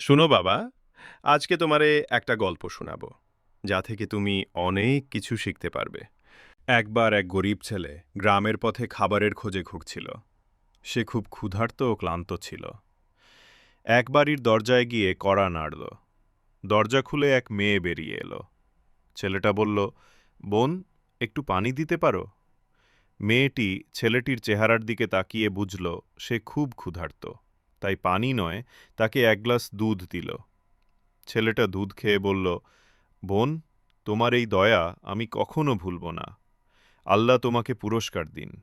শুনো বাবা, আজকে তোমারে একটা গল্প শোনাবো, যা থেকে তুমি অনেক কিছু শিখতে পারবে। একবার এক গরিব ছেলে গ্রামের পথে খাবারের খোঁজে ঘুরছিল। সে খুব ক্ষুধার্ত ও ক্লান্ত ছিল। এক বাড়ির দরজায় গিয়ে কড়া নাড়ল। দরজা খুলে এক মেয়ে বেরিয়ে এলো। ছেলেটা বলল, বোন, একটু পানি দিতে পারো? মেয়েটি ছেলেটির চেহারার দিকে তাকিয়ে বুঝল, সে খুব ক্ষুধার্ত। তাই পানি নয়, তাকে এক গ্লাস দুধ দিল। ছেলেটা দুধ খেয়ে বলল, বোন, তোমার এই দয়া আমি কখনো ভুলব না। আল্লাহ তোমাকে পুরস্কার দিন।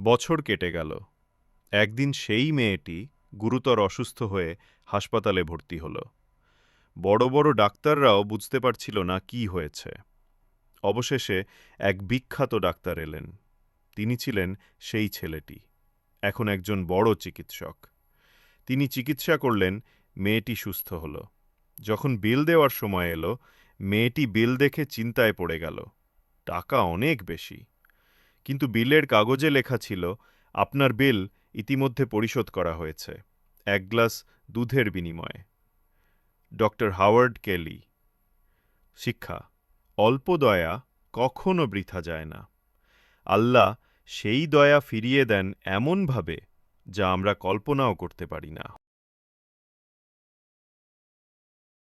বছর কেটে গেল। একদিন সেই মেয়েটি গুরুতর অসুস্থ হয়ে হাসপাতালে ভর্তি হল। বড় বড় ডাক্তাররাও বুঝতে পারছিল না কি হয়েছে। অবশেষে এক বিখ্যাত ডাক্তার এলেন। তিনি ছিলেন সেই ছেলেটি। এখন একজন বড় চিকিৎসক। তিনি চিকিৎসা করলেন, মেয়েটি সুস্থ হল। যখন বিল দেওয়ার সময় এলো, মেয়েটি বিল দেখে চিন্তায় পড়ে গেল। টাকা অনেক বেশি। কিন্তু বিলের কাগজে লেখা ছিল, আপনার বিল ইতিমধ্যে পরিশোধ করা হয়েছে। এক গ্লাস দুধের বিনিময়ে। Doctor Howard Kelly. শিক্ষা, অল্প দয়া কখনো বৃথা যায় না। আল্লাহ সেই দয়া ফিরিয়ে দেন এমনভাবে যা আমরা কল্পনাও করতে পারি না।